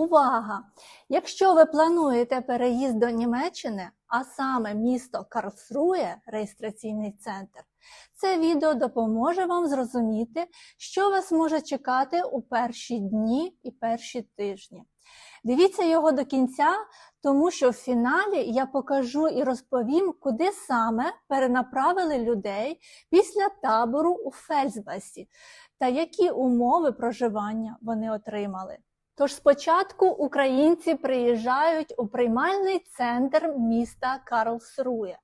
Увага! Якщо ви плануєте переїзд до Німеччини, а саме місто Карлсрує, реєстраційний центр, це відео допоможе вам зрозуміти, що вас може чекати у перші дні і перші тижні. Дивіться його до кінця, тому що в фіналі я покажу і розповім, куди саме перенаправили людей після табору у Фельдсбасі та які умови проживання вони отримали. Тож спочатку українці приїжджають у приймальний центр міста Карлсрує.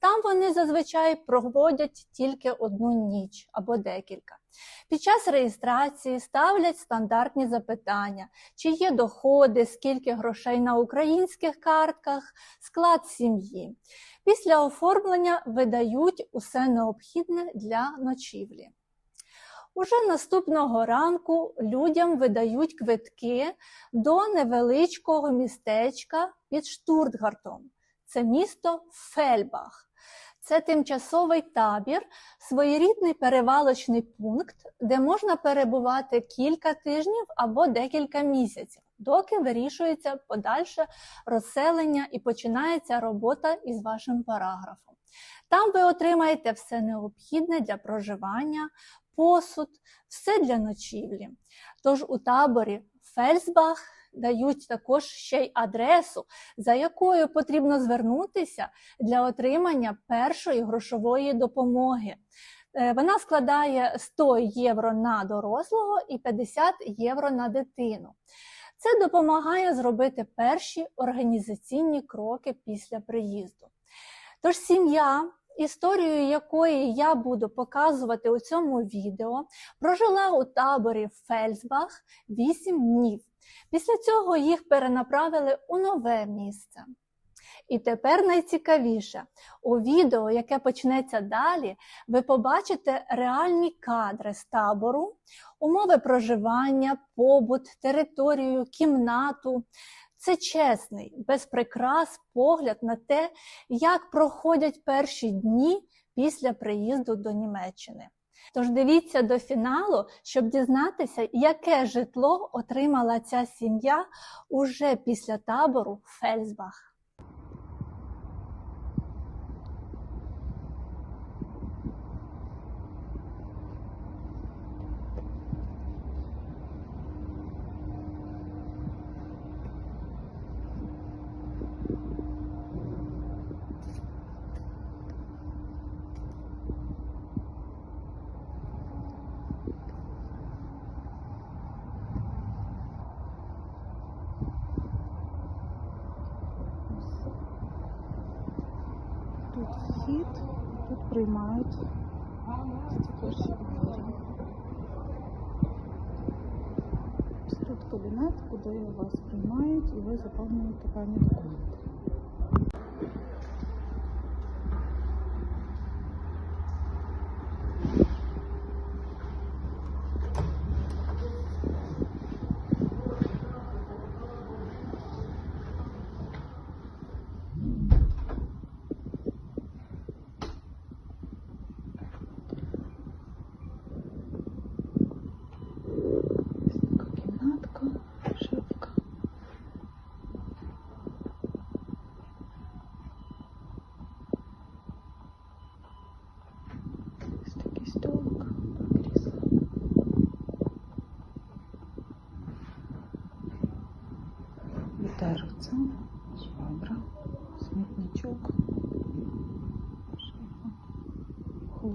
Там вони зазвичай проводять тільки одну ніч або декілька. Під час реєстрації ставлять стандартні запитання, чи є доходи, скільки грошей на українських картках, склад сім'ї. Після оформлення видають усе необхідне для ночівлі. Уже наступного ранку людям видають квитки до невеличкого містечка під Штуртгартом. Це місто Фельбах. Це тимчасовий табір, своєрідний перевалочний пункт, де можна перебувати кілька тижнів або декілька місяців, доки вирішується подальше розселення і починається робота із вашим параграфом. Там ви отримаєте все необхідне для проживання, посуд, все для ночівлі. Тож у таборі Фельсбах дають також ще й адресу, за якою потрібно звернутися для отримання першої грошової допомоги. Е, Вона складає 100 євро на дорослого і 50 євро на дитину. Це допомагає зробити перші організаційні кроки після приїзду. Тож сім'я, історію якої я буду показувати у цьому відео, прожила у таборі Фельсбах 8 днів. Після цього їх перенаправили у нове місце. І тепер найцікавіше, у відео, яке почнеться далі, ви побачите реальні кадри з табору, умови проживання, побут, територію, кімнату. Це чесний, без прикрас погляд на те, як проходять перші дні після приїзду до Німеччини. Тож дивіться до фіналу, щоб дізнатися, яке житло отримала ця сім'я уже після табору в Фельсбах. Тут вхід, тут приймають. Ось Тут кабінет, куди вас приймають і ви заповнюєте певні документи.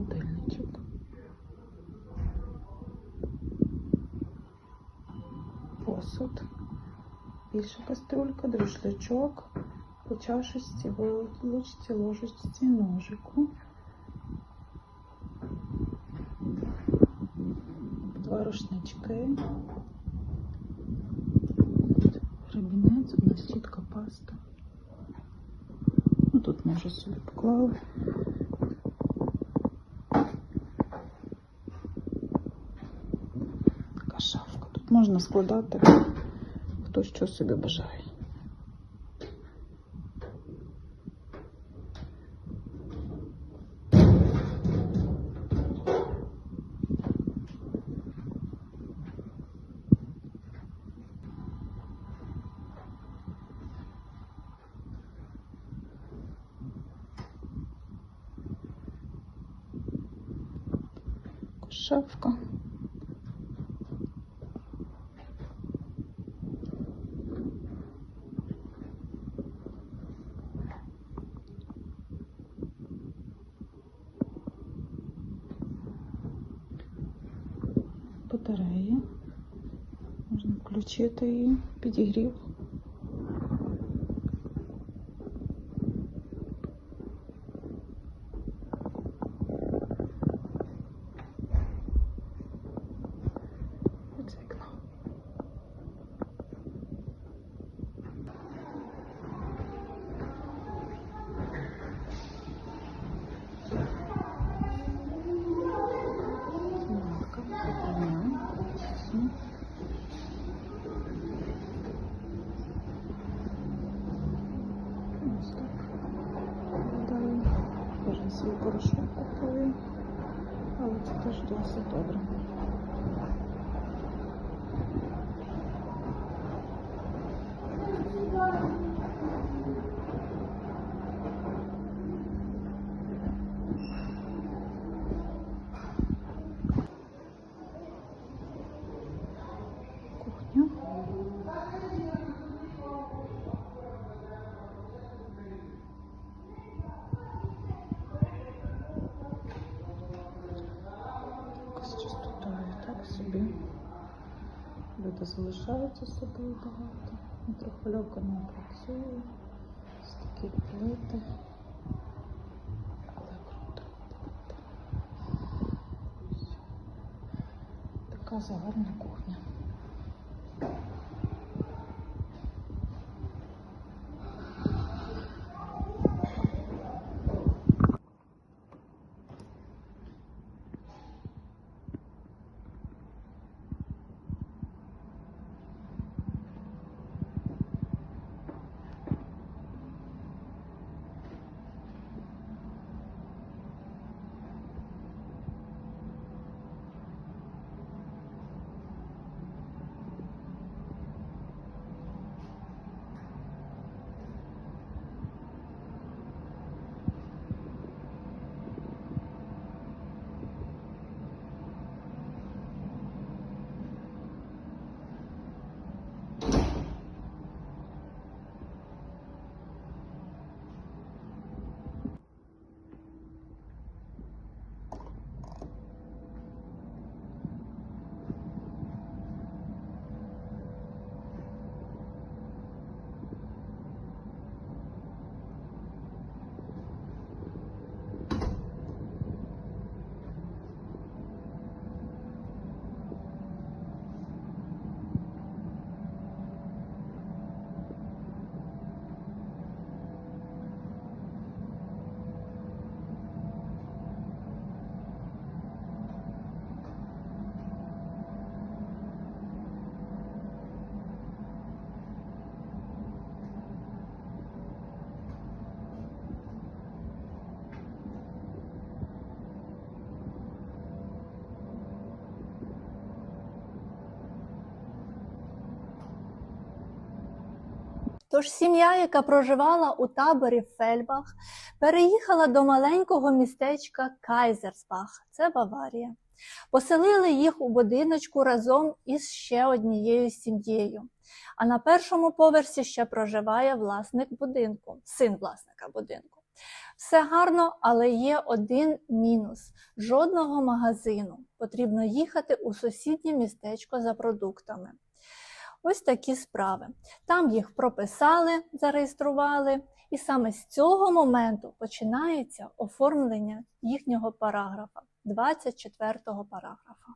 Холодильничок. посуд, більша каструлька, друшлячок, по чашечці, вилучці, ложечці, ножику. Два рушнички. Гребінець, одна щітка, паста. Ну, тут може собі поклали. можна складати, хто що собі бажає. Шапка. Батарея. Можна включити її, підігрів. Але все добре. Кухня. З чистотою так собі. Люди залишаються з собою багато. Мікрохвильовка не працює. Ось такі плити. Але круто Така загарна кухня. Тож сім'я, яка проживала у таборі в Фельбах, переїхала до маленького містечка Кайзерсбах, це Баварія. Поселили їх у будиночку разом із ще однією сім'єю. А на першому поверсі ще проживає власник будинку, син власника будинку. Все гарно, але є один мінус: жодного магазину. Потрібно їхати у сусіднє містечко за продуктами. Ось такі справи. Там їх прописали, зареєстрували, і саме з цього моменту починається оформлення їхнього параграфа, 24 параграфа.